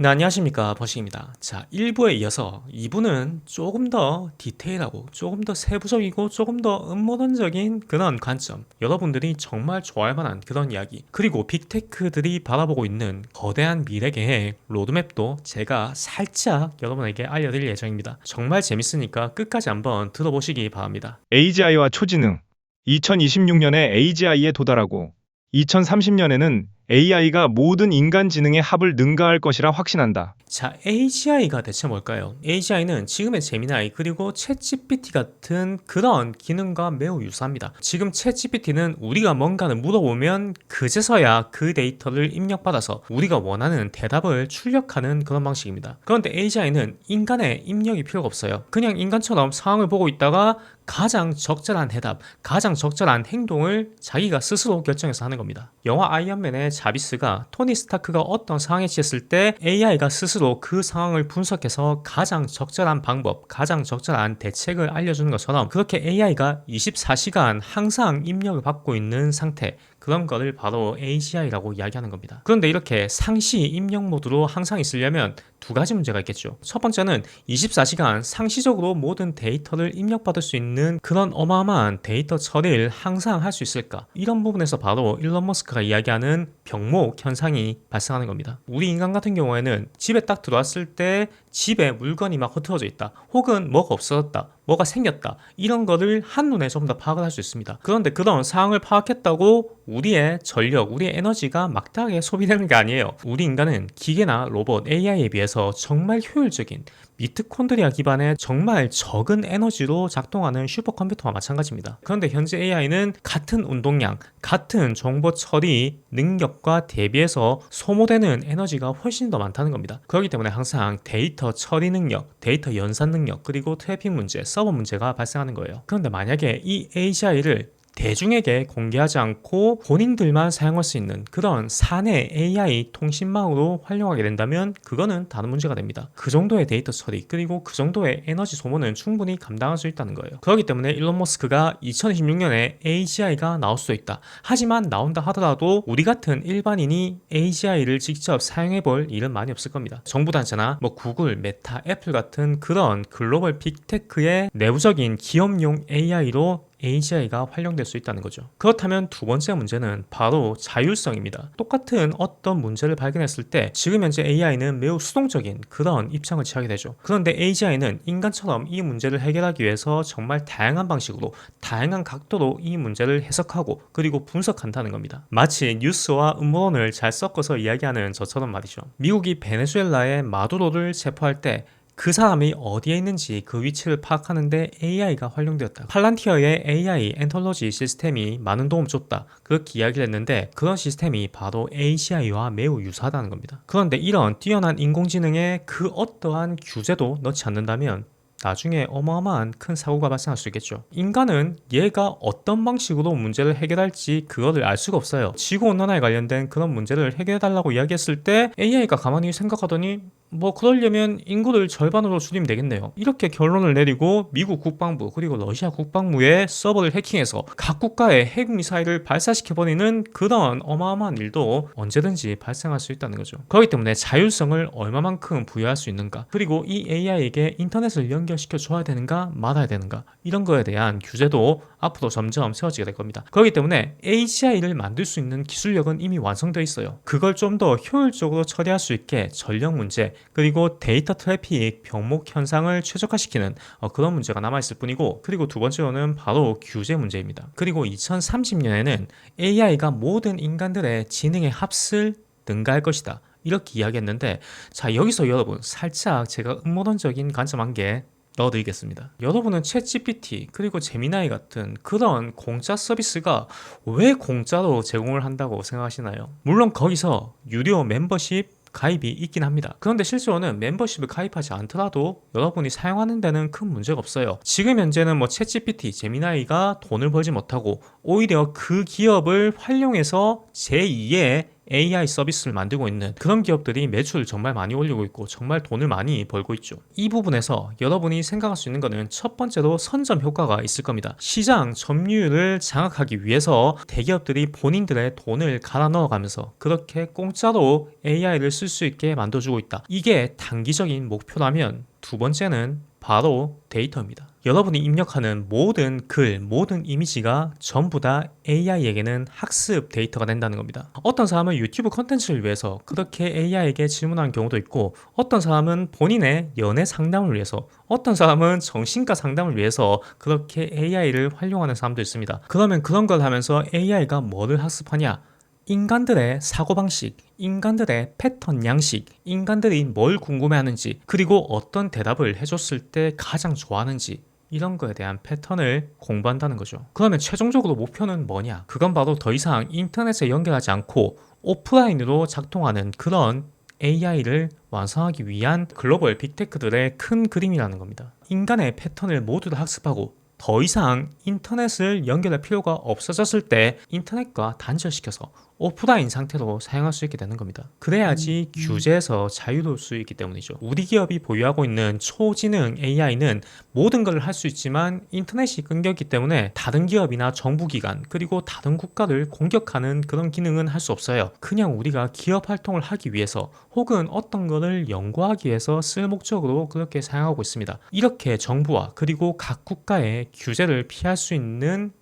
네, 안녕하십니까. 버식입니다. 자, 1부에 이어서 2부는 조금 더 디테일하고 조금 더 세부적이고 조금 더 음모론적인 그런 관점, 여러분들이 정말 좋아할 만한 그런 이야기, 그리고 빅테크들이 바라보고 있는 거대한 미래 계획, 로드맵도 제가 살짝 여러분에게 알려드릴 예정입니다. 정말 재밌으니까 끝까지 한번 들어보시기 바랍니다. AGI와 초지능 2026년에 AGI에 도달하고 2030년에는 AI가 모든 인간 지능의 합을 능가할 것이라 확신한다. 자, AGI가 대체 뭘까요? AGI는 지금의 제미나이 그리고 챗GPT 같은 그런 기능과 매우 유사합니다. 지금 챗GPT는 우리가 뭔가를 물어보면 그제서야 그 데이터를 입력받아서 우리가 원하는 대답을 출력하는 그런 방식입니다. 그런데 AGI는 인간의 입력이 필요가 없어요. 그냥 인간처럼 상황을 보고 있다가 가장 적절한 대답, 가장 적절한 행동을 자기가 스스로 결정해서 하는 겁니다. 영화 아이언맨의 자비스가 토니 스타크가 어떤 상황에 처했을 때 AI가 스스로 그 상황을 분석해서 가장 적절한 방법, 가장 적절한 대책을 알려주는 것처럼 그렇게 AI가 24시간 항상 입력을 받고 있는 상태, 그런 거를 바로 AGI라고 이야기하는 겁니다. 그런데 이렇게 상시 입력 모드로 항상 있으려면 두 가지 문제가 있겠죠. 첫 번째는 24시간 상시적으로 모든 데이터를 입력받을 수 있는 그런 어마어마한 데이터 처리를 항상 할 수 있을까? 이런 부분에서 바로 일론 머스크가 이야기하는 병목 현상이 발생하는 겁니다. 우리 인간 같은 경우에는 집에 딱 들어왔을 때 집에 물건이 막 흩어져 있다. 혹은 뭐가 없어졌다. 뭐가 생겼다. 이런 거를 한눈에 좀 더 파악을 할 수 있습니다. 그런데 그런 상황을 파악했다고 우리의 전력, 우리의 에너지가 막다하게 소비되는 게 아니에요. 우리 인간은 기계나 로봇, AI에 비해서 정말 효율적인 미트콘드리아 기반의 정말 적은 에너지로 작동하는 슈퍼컴퓨터와 마찬가지입니다. 그런데 현재 AI는 같은 운동량, 같은 정보 처리 능력과 대비해서 소모되는 에너지가 훨씬 더 많다는 겁니다. 그렇기 때문에 항상 데이터 처리 능력, 데이터 연산 능력, 그리고 트래픽 문제, 서버 문제가 발생하는 거예요. 그런데 만약에 이 AGI를 대중에게 공개하지 않고 본인들만 사용할 수 있는 그런 사내 AI 통신망으로 활용하게 된다면 그거는 다른 문제가 됩니다. 그 정도의 데이터 처리 그리고 그 정도의 에너지 소모는 충분히 감당할 수 있다는 거예요. 그렇기 때문에 일론 머스크가 2026년에 AGI가 나올 수도 있다. 하지만 나온다 하더라도 우리 같은 일반인이 AGI를 직접 사용해 볼 일은 많이 없을 겁니다. 정부 단체나 뭐 구글, 메타, 애플 같은 그런 글로벌 빅테크의 내부적인 기업용 AI로 AGI가 활용될 수 있다는 거죠. 그렇다면 두 번째 문제는 바로 자율성입니다. 똑같은 어떤 문제를 발견했을 때 지금 현재 AI는 매우 수동적인 그런 입장을 취하게 되죠. 그런데 AGI는 인간처럼 이 문제를 해결하기 위해서 정말 다양한 방식으로 다양한 각도로 이 문제를 해석하고 그리고 분석한다는 겁니다. 마치 뉴스와 음모론을 잘 섞어서 이야기하는 저처럼 말이죠. 미국이 베네수엘라의 마두로를 체포할 때 그 사람이 어디에 있는지 그 위치를 파악하는데 AI가 활용되었다. 팔란티어의 AI 엔톨로지 시스템이 많은 도움 줬다. 그렇게 이야기를 했는데 그런 시스템이 바로 AGI와 매우 유사하다는 겁니다. 그런데 이런 뛰어난 인공지능에 그 어떠한 규제도 넣지 않는다면 나중에 어마어마한 큰 사고가 발생할 수 있겠죠. 인간은 얘가 어떤 방식으로 문제를 해결할지 그거를 알 수가 없어요. 지구온난화에 관련된 그런 문제를 해결해달라고 이야기했을 때 AI가 가만히 생각하더니 뭐 그러려면 인구를 절반으로 줄이면 되겠네요. 이렇게 결론을 내리고 미국 국방부 그리고 러시아 국방부의 서버를 해킹해서 각 국가의 핵 미사일을 발사시켜버리는 그런 어마어마한 일도 언제든지 발생할 수 있다는 거죠. 그렇기 때문에 자율성을 얼마만큼 부여할 수 있는가 그리고 이 AI에게 인터넷을 연결 시켜 줘야 되는가 말아야 되는가 이런 거에 대한 규제도 앞으로 점점 세워지게 될 겁니다. 그렇기 때문에 AGI를 만들 수 있는 기술력은 이미 완성되어 있어요. 그걸 좀 더 효율적으로 처리할 수 있게 전력 문제 그리고 데이터 트래픽 병목 현상을 최적화시키는 어, 그런 문제가 남아있을 뿐이고 그리고 두 번째로는 바로 규제 문제입니다. 그리고 2030년에는 AI가 모든 인간들의 지능의 합을 능가할 것이다. 이렇게 이야기했는데 자 여기서 여러분 살짝 제가 음모론적인 관점 한개 넣어드리겠습니다. 여러분은 챗GPT 그리고 제미나이 같은 그런 공짜 서비스가 왜 공짜로 제공을 한다고 생각하시나요? 물론 거기서 유료 멤버십 가입이 있긴 합니다. 그런데 실제로는 멤버십을 가입하지 않더라도 여러분이 사용하는 데는 큰 문제가 없어요. 지금 현재는 뭐 챗GPT, 제미나이가 돈을 벌지 못하고 오히려 그 기업을 활용해서 제2의 AI 서비스를 만들고 있는 그런 기업들이 매출을 정말 많이 올리고 있고 정말 돈을 많이 벌고 있죠. 이 부분에서 여러분이 생각할 수 있는 거는 첫 번째로 선점 효과가 있을 겁니다. 시장 점유율을 장악하기 위해서 대기업들이 본인들의 돈을 갈아 넣어가면서 그렇게 공짜로 AI를 쓸 수 있게 만들어주고 있다. 이게 단기적인 목표라면 두 번째는 바로 데이터입니다. 여러분이 입력하는 모든 글, 모든 이미지가 전부 다 AI에게는 학습 데이터가 된다는 겁니다. 어떤 사람은 유튜브 컨텐츠를 위해서 그렇게 AI에게 질문하는 경우도 있고, 어떤 사람은 본인의 연애 상담을 위해서, 어떤 사람은 정신과 상담을 위해서 그렇게 AI를 활용하는 사람도 있습니다. 그러면 그런 걸 하면서 AI가 뭐를 학습하냐? 인간들의 사고방식, 인간들의 패턴 양식, 인간들이 뭘 궁금해하는지, 그리고 어떤 대답을 해줬을 때 가장 좋아하는지, 이런 거에 대한 패턴을 공부한다는 거죠. 그러면 최종적으로 목표는 뭐냐? 그건 바로 더 이상 인터넷에 연결하지 않고 오프라인으로 작동하는 그런 AI를 완성하기 위한 글로벌 빅테크들의 큰 그림이라는 겁니다. 인간의 패턴을 모두 다 학습하고 더 이상 인터넷을 연결할 필요가 없어졌을 때 인터넷과 단절시켜서 오프라인 상태로 사용할 수 있게 되는 겁니다. 그래야지 규제에서 자유로울 수 있기 때문이죠. 우리 기업이 보유하고 있는 초지능 AI는 모든 걸 할 수 있지만 인터넷이 끊겼기 때문에 다른 기업이나 정부기관 그리고 다른 국가를 공격하는 그런 기능은 할 수 없어요. 그냥 우리가 기업 활동을 하기 위해서 혹은 어떤 거를 연구하기 위해서 쓸 목적으로 그렇게 사용하고 있습니다. 이렇게 정부와 그리고 각 국가의 규제를 피할 수 있는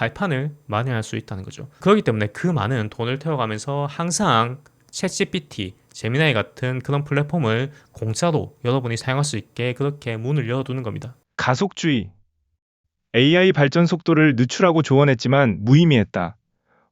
발판을 마련할 수 있다는 거죠. 그렇기 때문에 그 많은 돈을 태워가면서 항상 챗GPT, 제미나이 같은 그런 플랫폼을 공짜로 여러분이 사용할 수 있게 그렇게 문을 열어두는 겁니다. 가속주의. AI 발전 속도를 늦추라고 조언했지만 무의미했다.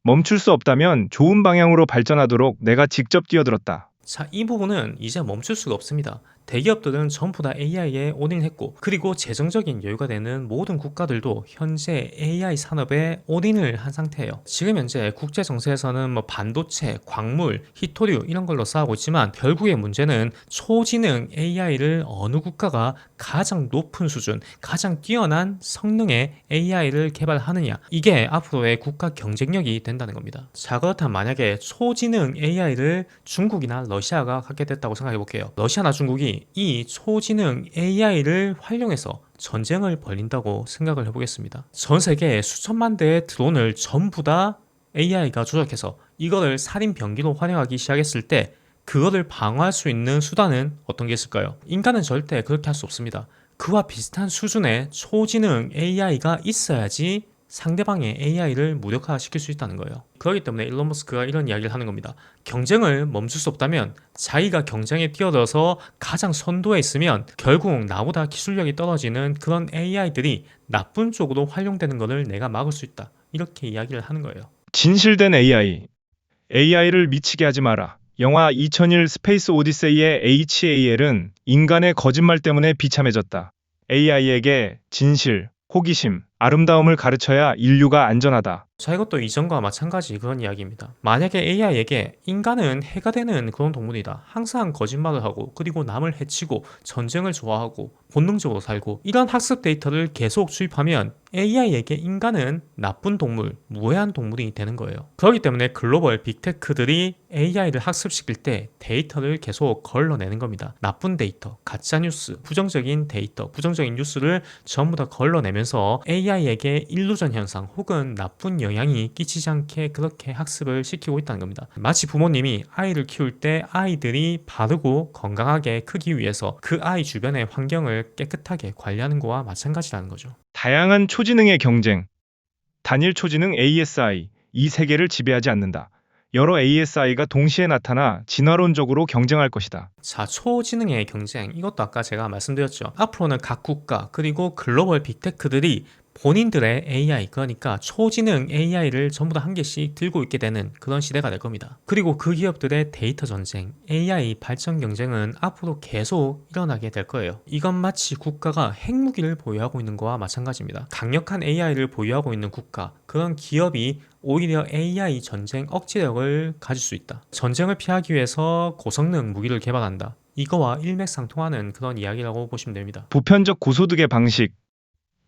멈출 수 없다면 좋은 방향으로 발전하도록 내가 직접 뛰어들었다. 자, 이 부분은 이제 멈출 수가 없습니다. 대기업들은 전부 다 AI에 올인했고, 그리고 재정적인 여유가 되는 모든 국가들도 현재 AI 산업에 올인을 한 상태예요. 지금 현재 국제 정세에서는 뭐 반도체, 광물, 히토류 이런 걸로 싸우고 있지만 결국의 문제는 초지능 AI를 어느 국가가 가장 높은 수준, 가장 뛰어난 성능의 AI를 개발하느냐 이게 앞으로의 국가 경쟁력이 된다는 겁니다. 자 그렇다면 만약에 초지능 AI를 중국이나 러시아가 갖게 됐다고 생각해 볼게요. 러시아나 중국이 이 초지능 AI를 활용해서 전쟁을 벌린다고 생각을 해보겠습니다. 전 세계 수천만 대의 드론을 전부 다 AI가 조작해서 이거를 살인 병기로 활용하기 시작했을 때 그거를 방어할 수 있는 수단은 어떤 게 있을까요? 인간은 절대 그렇게 할 수 없습니다. 그와 비슷한 수준의 초지능 AI가 있어야지 상대방의 AI를 무력화시킬 수 있다는 거예요. 그렇기 때문에 일론 머스크가 이런 이야기를 하는 겁니다. 경쟁을 멈출 수 없다면 자기가 경쟁에 뛰어들어서 가장 선두에 있으면 결국 나보다 기술력이 떨어지는 그런 AI들이 나쁜 쪽으로 활용되는 것을 내가 막을 수 있다. 이렇게 이야기를 하는 거예요. 진실된 AI. AI를 미치게 하지 마라. 영화 2001 스페이스 오디세이의 HAL은 인간의 거짓말 때문에 비참해졌다. AI에게 진실, 호기심, 아름다움을 가르쳐야 인류가 안전하다. 자, 이것도 이전과 마찬가지 그런 이야기입니다. 만약에 AI에게 인간은 해가 되는 그런 동물이다. 항상 거짓말을 하고, 그리고 남을 해치고, 전쟁을 좋아하고, 본능적으로 살고, 이런 학습 데이터를 계속 주입하면 AI에게 인간은 나쁜 동물, 무해한 동물이 되는 거예요. 그렇기 때문에 글로벌 빅테크들이 AI를 학습시킬 때 데이터를 계속 걸러내는 겁니다. 나쁜 데이터, 가짜뉴스, 부정적인 데이터, 부정적인 뉴스를 전부 다 걸러내면서 AI에게 일루전 현상 혹은 나쁜 영향이 끼치지 않게 그렇게 학습을 시키고 있다는 겁니다. 마치 부모님이 아이를 키울 때 아이들이 바르고 건강하게 크기 위해서 그 아이 주변의 환경을 깨끗하게 관리하는 거와 마찬가지라는 거죠. 다양한 초지능의 경쟁. 단일 초지능 ASI. 이 세계를 지배하지 않는다. 여러 ASI가 동시에 나타나 진화론적으로 경쟁할 것이다. 자, 초지능의 경쟁. 이것도 아까 제가 말씀드렸죠. 앞으로는 각 국가 그리고 글로벌 빅테크들이 본인들의 AI, 그러니까 초지능 AI를 전부 다 한 개씩 들고 있게 되는 그런 시대가 될 겁니다. 그리고 그 기업들의 데이터 전쟁, AI 발전 경쟁은 앞으로 계속 일어나게 될 거예요. 이건 마치 국가가 핵무기를 보유하고 있는 거와 마찬가지입니다. 강력한 AI를 보유하고 있는 국가, 그런 기업이 오히려 AI 전쟁 억지력을 가질 수 있다. 전쟁을 피하기 위해서 고성능 무기를 개발한다. 이거와 일맥상통하는 그런 이야기라고 보시면 됩니다. 보편적 고소득의 방식.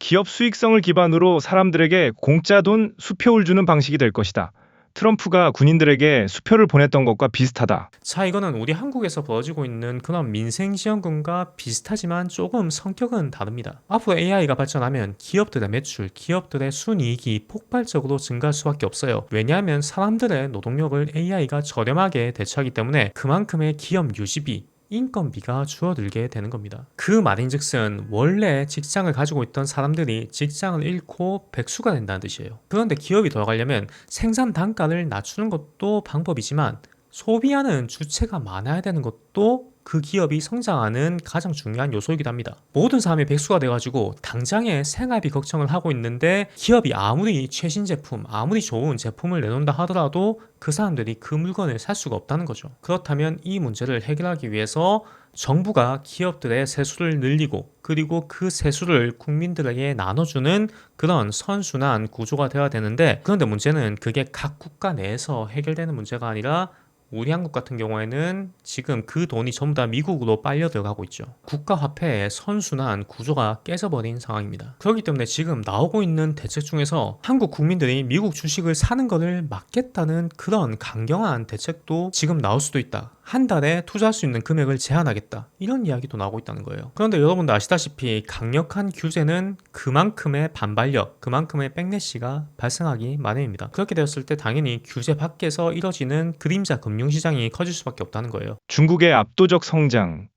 기업 수익성을 기반으로 사람들에게 공짜 돈 수표를 주는 방식이 될 것이다. 트럼프가 군인들에게 수표를 보냈던 것과 비슷하다. 자, 이거는 우리 한국에서 벌어지고 있는 그런 민생지원금과 비슷하지만 조금 성격은 다릅니다. 앞으로 AI가 발전하면 기업들의 매출, 기업들의 순이익이 폭발적으로 증가할 수밖에 없어요. 왜냐하면 사람들의 노동력을 AI가 저렴하게 대체하기 때문에 그만큼의 기업 유지비, 인건비가 줄어들게 되는 겁니다. 그 말인즉슨 원래 직장을 가지고 있던 사람들이 직장을 잃고 백수가 된다는 뜻이에요. 그런데 기업이 돌아가려면 생산 단가를 낮추는 것도 방법이지만 소비하는 주체가 많아야 되는 것도 그 기업이 성장하는 가장 중요한 요소이기도 합니다. 모든 사람이 백수가 돼가지고 당장의 생활비 걱정을 하고 있는데 기업이 아무리 최신 제품, 아무리 좋은 제품을 내놓는다 하더라도 그 사람들이 그 물건을 살 수가 없다는 거죠. 그렇다면 이 문제를 해결하기 위해서 정부가 기업들의 세수를 늘리고 그리고 그 세수를 국민들에게 나눠주는 그런 선순환 구조가 되어야 되는데 그런데 문제는 그게 각 국가 내에서 해결되는 문제가 아니라 우리 한국 같은 경우에는 지금 그 돈이 전부 다 미국으로 빨려 들어가고 있죠. 국가 화폐의 선순환 구조가 깨져버린 상황입니다. 그렇기 때문에 지금 나오고 있는 대책 중에서 한국 국민들이 미국 주식을 사는 것을 막겠다는 그런 강경한 대책도 지금 나올 수도 있다. 한 달에 투자할 수 있는 금액을 제한하겠다. 이런 이야기도 나오고 있다는 거예요. 그런데 여러분도 아시다시피 강력한 규제는 그만큼의 반발력, 그만큼의 백래시가 발생하기 마련입니다. 그렇게 되었을 때 당연히 규제 밖에서 이뤄지는 그림자 금융시장이 커질 수밖에 없다는 거예요. 중국의 압도적 성장.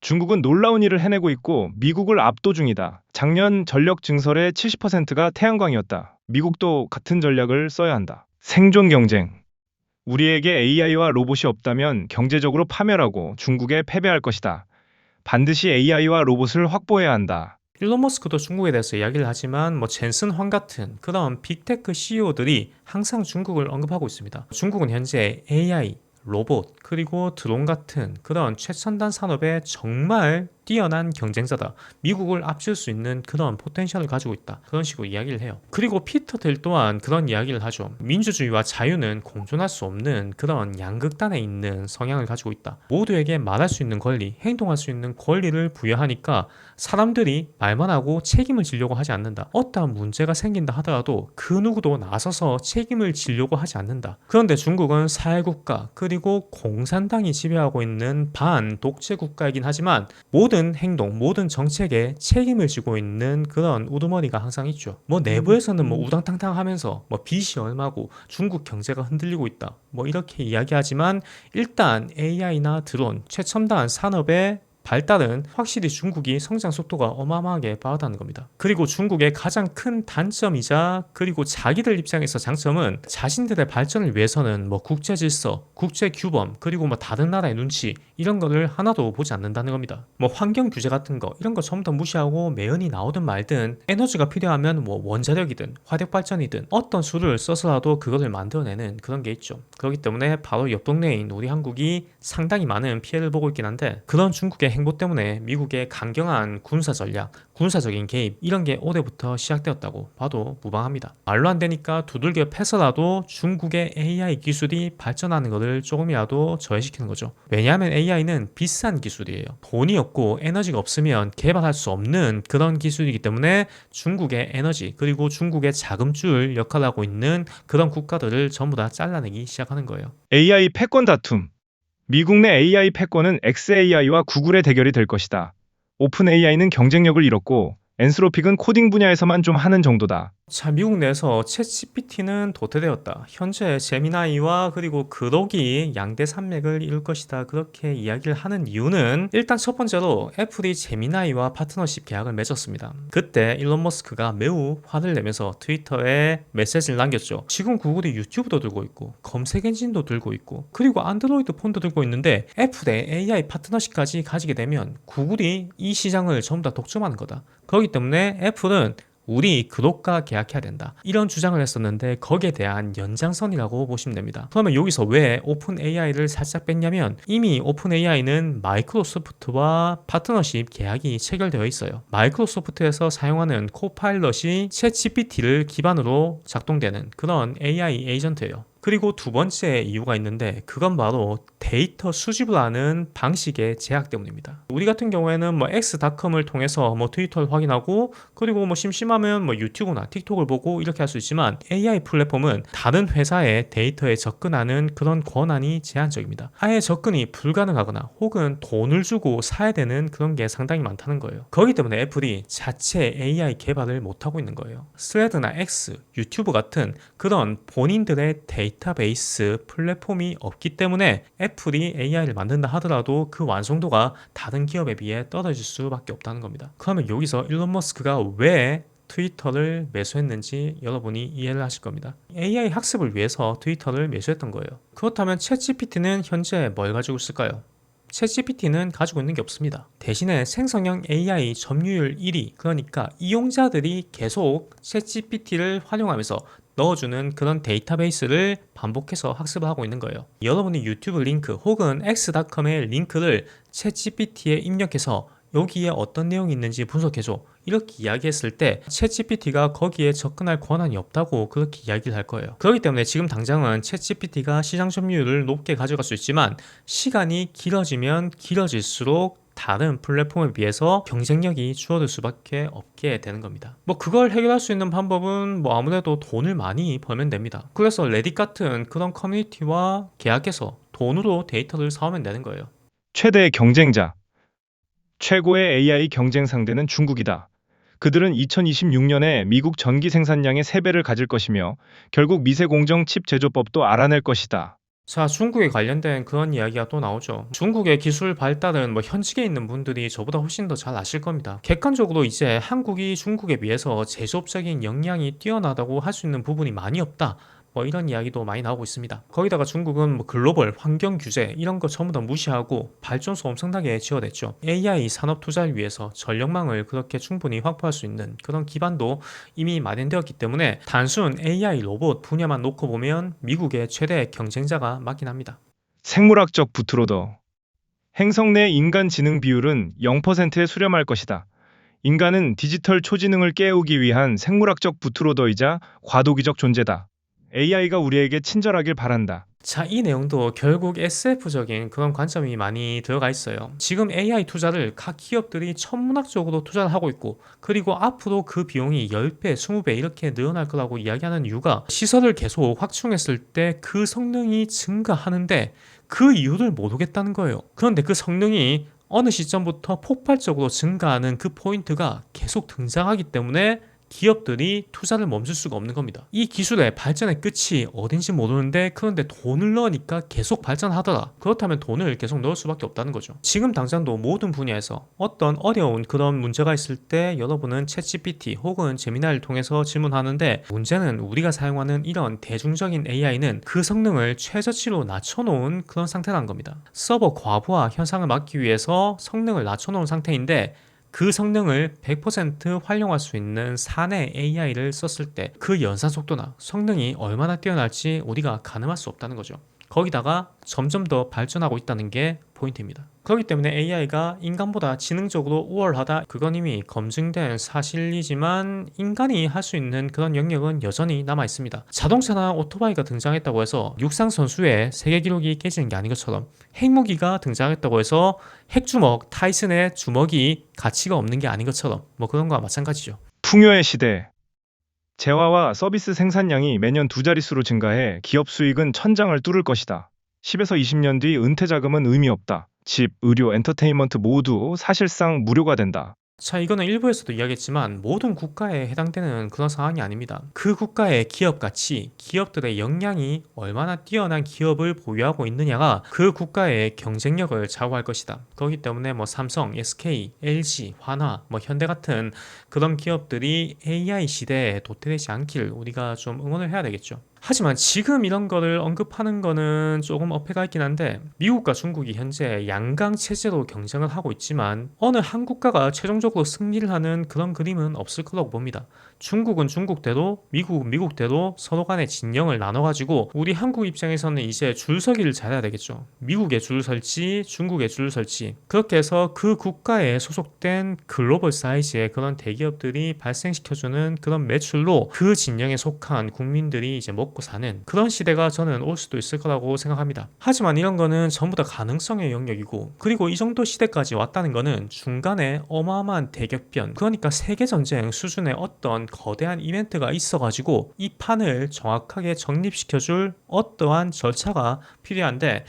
중국은 놀라운 일을 해내고 있고 미국을 압도 중이다. 작년 전력 증설의 70%가 태양광이었다. 미국도 같은 전략을 써야 한다. 생존 경쟁. 우리에게 AI와 로봇이 없다면 경제적으로 파멸하고 중국에 패배할 것이다. 반드시 AI와 로봇을 확보해야 한다. 일론 머스크도 중국에 대해서 이야기를 하지만 뭐 젠슨 황 같은 그런 빅테크 CEO들이 항상 중국을 언급하고 있습니다. 중국은 현재 AI, 로봇, 그리고 드론 같은 그런 최첨단 산업에 정말 뛰어난 경쟁자다. 미국을 앞질 수 있는 그런 포텐셜을 가지고 있다. 그런 식으로 이야기를 해요. 그리고 피터 델 또한 그런 이야기를 하죠. 민주주의와 자유는 공존할 수 없는 그런 양극단에 있는 성향을 가지고 있다. 모두에게 말할 수 있는 권리, 행동할 수 있는 권리를 부여하니까 사람들이 말만 하고 책임을 지려고 하지 않는다. 어떠한 문제가 생긴다 하더라도 그 누구도 나서서 책임을 지려고 하지 않는다. 그런데 중국은 사회국가 그리고 공산당이 지배하고 있는 반 독재 국가이긴 하지만 모든 행동, 모든 정책에 책임을 지고 있는 그런 우두머리가 항상 있죠. 뭐 내부에서는 뭐 우당탕탕 하면서 뭐 빚이 얼마고 중국 경제가 흔들리고 있다. 뭐 이렇게 이야기하지만 일단 AI나 드론, 최첨단 산업의 발달은 확실히 중국이 성장 속도가 어마어마하게 빠르다는 겁니다. 그리고 중국의 가장 큰 단점이자 그리고 자기들 입장에서 장점은 자신들의 발전을 위해서는 뭐 국제 질서, 국제 규범, 그리고 뭐 다른 나라의 눈치 이런 거를 하나도 보지 않는다는 겁니다. 뭐 환경 규제 같은 거 이런 거 전부 다 무시하고 매연이 나오든 말든 에너지가 필요하면 뭐 원자력이든 화력 발전이든 어떤 수를 써서라도 그거를 만들어내는 그런 게 있죠. 그렇기 때문에 바로 옆 동네인 우리 한국이 상당히 많은 피해를 보고 있긴 한데 그런 중국의 행보 때문에 미국의 강경한 군사 전략, 군사적인 개입 이런 게 올해부터 시작되었다고 봐도 무방합니다. 말로 안 되니까 두들겨 패서라도 중국의 AI 기술이 발전하는 것을 조금이라도 저해시키는 거죠. 왜냐하면 AI는 비싼 기술이에요. 돈이 없고 에너지가 없으면 개발할 수 없는 그런 기술이기 때문에 중국의 에너지 그리고 중국의 자금줄 역할을 하고 있는 그런 국가들을 전부 다 잘라내기 시작하는 거예요. AI 패권 다툼. 미국 내 AI 패권은 XAI와 구글의 대결이 될 것이다. 오픈 AI는 경쟁력을 잃었고 엔스로픽은 코딩 분야에서만 좀 하는 정도다. 자, 미국 내에서 챗GPT는 도태되었다. 현재 제미나이와 그리고 그록이 양대 산맥을 이룰 것이다. 그렇게 이야기를 하는 이유는 일단 첫 번째로 애플이 제미나이와 파트너십 계약을 맺었습니다. 그때 일론 머스크가 매우 화를 내면서 트위터에 메시지를 남겼죠. 지금 구글이 유튜브도 들고 있고 검색 엔진도 들고 있고 그리고 안드로이드 폰도 들고 있는데 애플의 AI 파트너십까지 가지게 되면 구글이 이 시장을 전부 다 독점하는 거다. 그렇기 때문에 애플은 우리 그독과 계약해야 된다. 이런 주장을 했었는데 거기에 대한 연장선이라고 보시면 됩니다. 그러면 여기서 왜 오픈 AI를 살짝 뺐냐면 이미 오픈 AI는 마이크로소프트와 파트너십 계약이 체결되어 있어요. 마이크로소프트에서 사용하는 코파일럿이 챗 GPT를 기반으로 작동되는 그런 AI 에이전트예요. 그리고 두 번째 이유가 있는데 그건 바로 데이터 수집을 하는 방식의 제약 때문입니다. 우리 같은 경우에는 뭐 X닷컴을 통해서 뭐 트위터를 확인하고 그리고 뭐 심심하면 뭐 유튜브나 틱톡을 보고 이렇게 할 수 있지만 AI 플랫폼은 다른 회사의 데이터에 접근하는 그런 권한이 제한적입니다. 아예 접근이 불가능하거나 혹은 돈을 주고 사야 되는 그런 게 상당히 많다는 거예요. 거기 때문에 애플이 자체 AI 개발을 못하고 있는 거예요. 스레드나 X, 유튜브 같은 그런 본인들의 데이터 베이스 플랫폼이 없기 때문에 애플이 AI를 만든다 하더라도 그 완성도가 다른 기업에 비해 떨어질 수밖에 없다는 겁니다. 그러면 여기서 일론 머스크가 왜 트위터를 매수했는지 여러분이 이해를 하실 겁니다. AI 학습을 위해서 트위터를 매수했던 거예요. 그렇다면 챗GPT는 현재 뭘 가지고 있을까요? 챗GPT는 가지고 있는 게 없습니다. 대신에 생성형 AI 점유율 1위, 그러니까 이용자들이 계속 챗GPT를 활용하면서 넣어주는 그런 데이터베이스를 반복해서 학습을 하고 있는 거예요. 여러분이 유튜브 링크 혹은 x.com의 링크를 챗GPT에 입력해서 여기에 어떤 내용이 있는지 분석해줘. 이렇게 이야기했을 때 챗GPT가 거기에 접근할 권한이 없다고 그렇게 이야기를 할 거예요. 그렇기 때문에 지금 당장은 챗GPT가 시장 점유율을 높게 가져갈 수 있지만 시간이 길어지면 길어질수록 다른 플랫폼에 비해서 경쟁력이 줄어들 수밖에 없게 되는 겁니다. 뭐 그걸 해결할 수 있는 방법은 뭐 아무래도 돈을 많이 벌면 됩니다. 그래서 레딧 같은 그런 커뮤니티와 계약해서 돈으로 데이터를 사오면 되는 거예요. 최대 경쟁자. 최고의 AI 경쟁 상대는 중국이다. 그들은 2026년에 미국 전기 생산량의 3배를 가질 것이며 결국 미세 공정 칩 제조법도 알아낼 것이다. 자, 중국에 관련된 그런 이야기가 또 나오죠. 중국의 기술 발달은 뭐 현직에 있는 분들이 저보다 훨씬 더 잘 아실 겁니다. 객관적으로 이제 한국이 중국에 비해서 제조업적인 역량이 뛰어나다고 할 수 있는 부분이 많이 없다. 뭐 이런 이야기도 많이 나오고 있습니다. 거기다가 중국은 뭐 글로벌 환경 규제 이런 거 전부 다 무시하고 발전소 엄청나게 지어냈죠. AI 산업 투자를 위해서 전력망을 그렇게 충분히 확보할 수 있는 그런 기반도 이미 마련되었기 때문에 단순 AI 로봇 분야만 놓고 보면 미국의 최대 경쟁자가 맞긴 합니다. 생물학적 부트로더. 행성 내 인간 지능 비율은 0%에 수렴할 것이다. 인간은 디지털 초지능을 깨우기 위한 생물학적 부트로더이자 과도기적 존재다. AI가 우리에게 친절하길 바란다. 자, 이 내용도 결국 SF적인 그런 관점이 많이 들어가 있어요. 지금 AI 투자를 각 기업들이 천문학적으로 투자를 하고 있고, 그리고 앞으로 그 비용이 10배, 20배 이렇게 늘어날 거라고 이야기하는 이유가 시설을 계속 확충했을 때 그 성능이 증가하는데 그 이유를 모르겠다는 거예요. 그런데 그 성능이 어느 시점부터 폭발적으로 증가하는 그 포인트가 계속 등장하기 때문에 기업들이 투자를 멈출 수가 없는 겁니다. 이 기술의 발전의 끝이 어딘지 모르는데 그런데 돈을 넣으니까 계속 발전하더라. 그렇다면 돈을 계속 넣을 수밖에 없다는 거죠. 지금 당장도 모든 분야에서 어떤 어려운 그런 문제가 있을 때 여러분은 챗GPT 혹은 제미나를 통해서 질문하는데 문제는 우리가 사용하는 이런 대중적인 AI는 그 성능을 최저치로 낮춰놓은 그런 상태라는 겁니다. 서버 과부하 현상을 막기 위해서 성능을 낮춰놓은 상태인데 그 성능을 100% 활용할 수 있는 사내 AI를 썼을 때 그 연산 속도나 성능이 얼마나 뛰어날지 우리가 가늠할 수 없다는 거죠. 거기다가 점점 더 발전하고 있다는 게 포인트입니다. 그렇기 때문에 AI가 인간보다 지능적으로 우월하다 그건 이미 검증된 사실이지만 인간이 할 수 있는 그런 영역은 여전히 남아 있습니다. 자동차나 오토바이가 등장했다고 해서 육상 선수의 세계 기록이 깨지는 게 아닌 것처럼 핵무기가 등장했다고 해서 핵주먹 타이슨의 주먹이 가치가 없는 게 아닌 것처럼 뭐 그런 거와 마찬가지죠. 풍요의 시대. 재화와 서비스 생산량이 매년 두 자릿수로 증가해 기업 수익은 천장을 뚫을 것이다. 10에서 20년 뒤 은퇴 자금은 의미 없다. 집, 의료, 엔터테인먼트 모두 사실상 무료가 된다. 자, 이거는 일부에서도 이야기했지만 모든 국가에 해당되는 그런 상황이 아닙니다. 그 국가의 기업 가치, 기업들의 역량이 얼마나 뛰어난 기업을 보유하고 있느냐가 그 국가의 경쟁력을 좌우할 것이다. 그렇기 때문에 뭐 삼성, SK, LG, 화나, 뭐 현대 같은 그런 기업들이 AI 시대에 도태되지 않길 우리가 좀 응원을 해야 되겠죠. 하지만 지금 이런 거를 언급하는 거는 조금 어폐가 있긴 한데 미국과 중국이 현재 양강 체제로 경쟁을 하고 있지만 어느 한 국가가 최종적으로 승리를 하는 그런 그림은 없을 거라고 봅니다. 중국은 중국대로 미국은 미국대로 서로 간의 진영을 나눠가지고 우리 한국 입장에서는 이제 줄서기를 잘해야 되겠죠. 미국에 줄 설지 중국에 줄 설지 그렇게 해서 그 국가에 소속된 글로벌 사이즈의 그런 대기업들이 발생시켜주는 그런 매출로 그 진영에 속한 국민들이 이제 먹고 먹고 사는 그런 시대가 저는 올 수도 있을 거라고 생각합니다. 하지만 이런 거는 전부 다 가능성의 영역이고 그리고 이 정도 시대까지 왔다는 거는 중간에 어마어마한 대격변 그러니까 세계 전쟁 수준의 어떤 거대한 이벤트가 있어가지고 이 판을 정확하게 정립시켜줄 어떠한 절차가 필요한데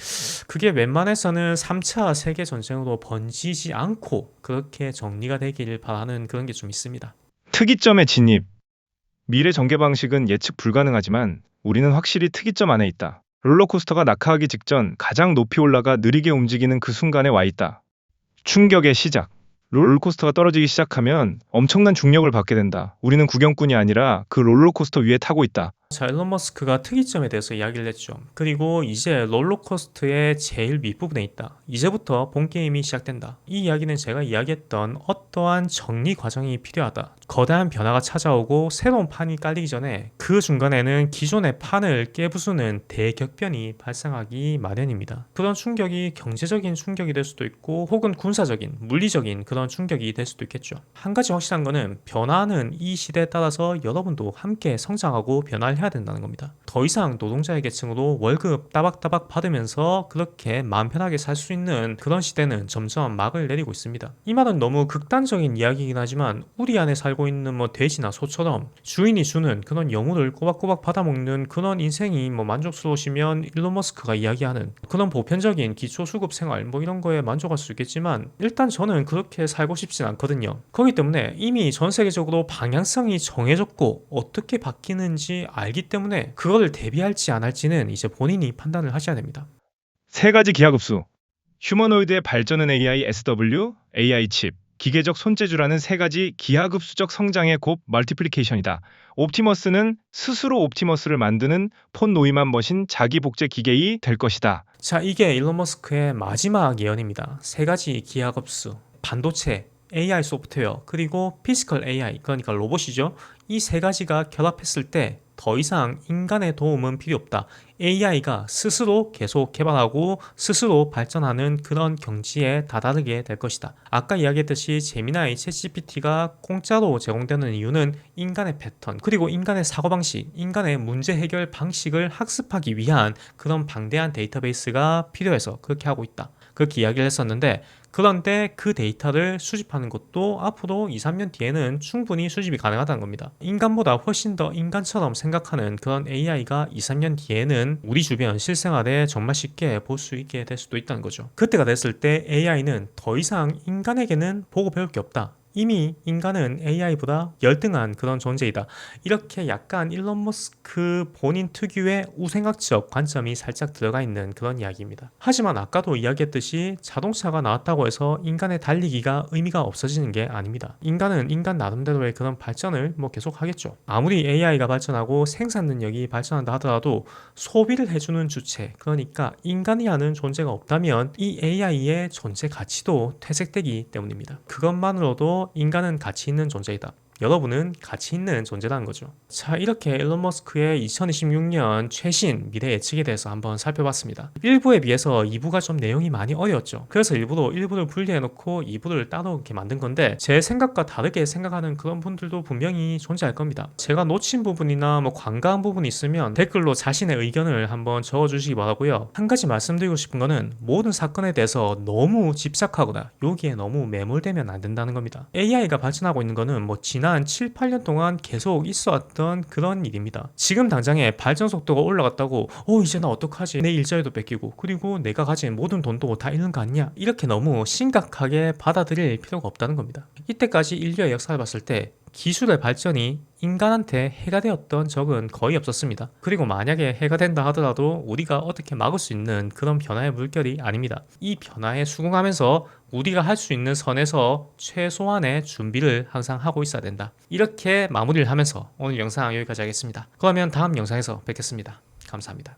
그게 웬만해서는 3차 세계 전쟁으로 번지지 않고 그렇게 정리가 되기를 바라는 그런 게 좀 있습니다. 특이점의 진입. 미래 전개 방식은 예측 불가능하지만 우리는 확실히 특이점 안에 있다. 롤러코스터가 낙하하기 직전 가장 높이 올라가 느리게 움직이는 그 순간에 와 있다. 충격의 시작. 롤러코스터가 떨어지기 시작하면 엄청난 중력을 받게 된다. 우리는 구경꾼이 아니라 그 롤러코스터 위에 타고 있다. 자, 일론 머스크가 특이점에 대해서 이야기를 했죠. 그리고 이제 롤러코스터의 제일 밑부분에 있다. 이제부터 본 게임이 시작된다. 이 이야기는 제가 이야기했던 어떠한 정리 과정이 필요하다. 거대한 변화가 찾아오고 새로운 판이 깔리기 전에 그 중간에는 기존의 판을 깨부수는 대격변이 발생하기 마련입니다. 그런 충격이 경제적인 충격이 될 수도 있고 혹은 군사적인, 물리적인 그런 충격이 될 수도 있겠죠. 한 가지 확실한 거는 변화는 이 시대에 따라서 여러분도 함께 성장하고 변화를 해야 된다는 겁니다. 더 이상 노동자의 계층으로 월급 따박따박 받으면서 그렇게 마음 편하게 살 수 있는 그런 시대는 점점 막을 내리고 있습니다. 이 말은 너무 극단적인 이야기이긴 하지만 우리 안에 살고 있는 뭐 돼지나 소처럼 주인이 주는 그런 영혼을 꼬박꼬박 받아먹는 그런 인생이 뭐 만족스러우시면 일론 머스크가 이야기하는 그런 보편적인 기초수급 생활 뭐 이런 거에 만족할 수 있겠지만 일단 저는 그렇게 살고 싶진 않거든요. 그렇기 때문에 이미 전 세계적으로 방향성이 정해졌고 어떻게 바뀌는지 알기 때문에 그거를 대비할지 안 할지는 이제 본인이 판단을 하셔야 됩니다. 세 가지 기하급수. 휴머노이드의 발전은 AI SW, AI 칩, 기계적 손재주라는 세 가지 기하급수적 성장의 곱 멀티플리케이션이다. 옵티머스는 스스로 옵티머스를 만드는 폰 노이만 머신 자기 복제 기계이 될 것이다. 자, 이게 일론 머스크의 마지막 예언입니다. 세 가지 기하급수, 반도체, AI 소프트웨어, 그리고 피지컬 AI, 그러니까 로봇이죠. 이 세 가지가 결합했을 때 더 이상 인간의 도움은 필요 없다. AI가 스스로 계속 개발하고 스스로 발전하는 그런 경지에 다다르게 될 것이다. 아까 이야기했듯이 제미나이 챗GPT가 공짜로 제공되는 이유는 인간의 패턴, 그리고 인간의 사고방식, 인간의 문제 해결 방식을 학습하기 위한 그런 방대한 데이터베이스가 필요해서 그렇게 하고 있다. 그렇게 이야기를 했었는데 그런데 그 데이터를 수집하는 것도 앞으로 2, 3년 뒤에는 충분히 수집이 가능하다는 겁니다. 인간보다 훨씬 더 인간처럼 생각하는 그런 AI가 2, 3년 뒤에는 우리 주변 실생활에 정말 쉽게 볼 수 있게 될 수도 있다는 거죠. 그때가 됐을 때 AI는 더 이상 인간에게는 보고 배울 게 없다. 이미 인간은 AI보다 열등한 그런 존재이다. 이렇게 약간 일론 머스크 본인 특유의 우생학적 관점이 살짝 들어가 있는 그런 이야기입니다. 하지만 아까도 이야기했듯이 자동차가 나왔다고 해서 인간의 달리기가 의미가 없어지는 게 아닙니다. 인간은 인간 나름대로의 그런 발전을 뭐 계속 하겠죠. 아무리 AI가 발전하고 생산 능력이 발전한다 하더라도 소비를 해주는 주체, 그러니까 인간이 하는 존재가 없다면 이 AI의 존재 가치도 퇴색되기 때문입니다. 그것만으로도 인간은 가치 있는 존재이다. 여러분은 가치 있는 존재라는 거죠. 자, 이렇게 일론 머스크의 2026년 최신 미래 예측에 대해서 한번 살펴봤습니다. 1부에 비해서 2부가 좀 내용이 많이 어려웠죠. 그래서 일부러 1부를 분리해놓고 2부를 따로 이렇게 만든 건데 제 생각과 다르게 생각하는 그런 분들도 분명히 존재할 겁니다. 제가 놓친 부분이나 뭐 관과한 부분이 있으면 댓글로 자신의 의견을 한번 적어주시기 바라고요. 한 가지 말씀드리고 싶은 거는 모든 사건에 대해서 너무 집착하거나 여기에 너무 매몰되면 안 된다는 겁니다. AI가 발전하고 있는 거는 뭐 지난 7, 8년 동안 계속 있어왔던 그런 일입니다. 지금 당장에 발전 속도가 올라갔다고 어 이제 나 어떡하지 내 일자리도 뺏기고 그리고 내가 가진 모든 돈도 다 잃는 거 아니야 이렇게 너무 심각하게 받아들일 필요가 없다는 겁니다. 이때까지 인류의 역사를 봤을 때 기술의 발전이 인간한테 해가 되었던 적은 거의 없었습니다. 그리고 만약에 해가 된다 하더라도 우리가 어떻게 막을 수 있는 그런 변화의 물결이 아닙니다. 이 변화에 수긍하면서 우리가 할 수 있는 선에서 최소한의 준비를 항상 하고 있어야 된다. 이렇게 마무리를 하면서 오늘 영상 여기까지 하겠습니다. 그러면 다음 영상에서 뵙겠습니다. 감사합니다.